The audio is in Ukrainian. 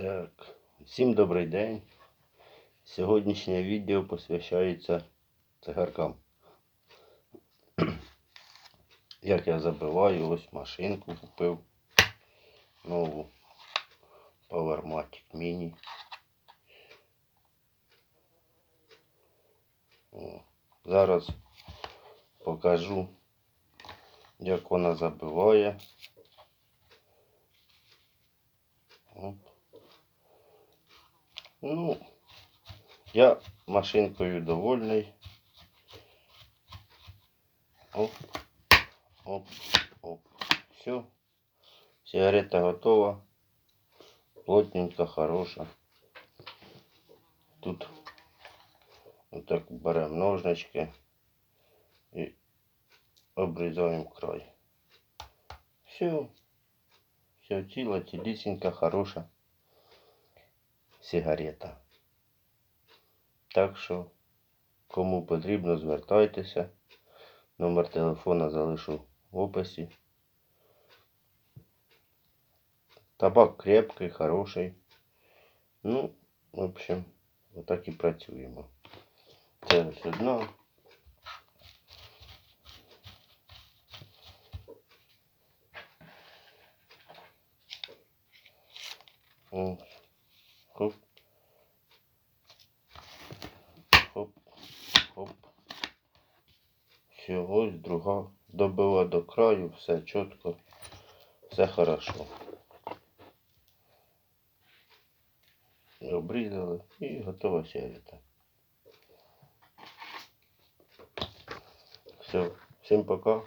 Так, всім добрий день. Сьогоднішнє відео посвящається цигаркам. Як я забиваю, ось машинку купив. Нову Powermatic Mini. О, Зараз покажу, як вона забиває. Оп. Ну, я машинкою довольний. Оп, оп, оп. Все. Сигарета готова. Плотненько, хороша. Тут отак беремо ножнички і обрізаємо край. Все. Все ціла, цілісінька, хороша Сигарета. Так що, кому потрібно, звертайтеся. Номер телефона залишу в описі. Табак крепкий, хороший. Ну, в общем, отак і працюємо. Це ось одна. Ось. Хоп. Хоп. Хоп. Все, ось друга. Добила до краю, все чітко, все хорошо. Обрізали і готова сигарета. Все, всім пока.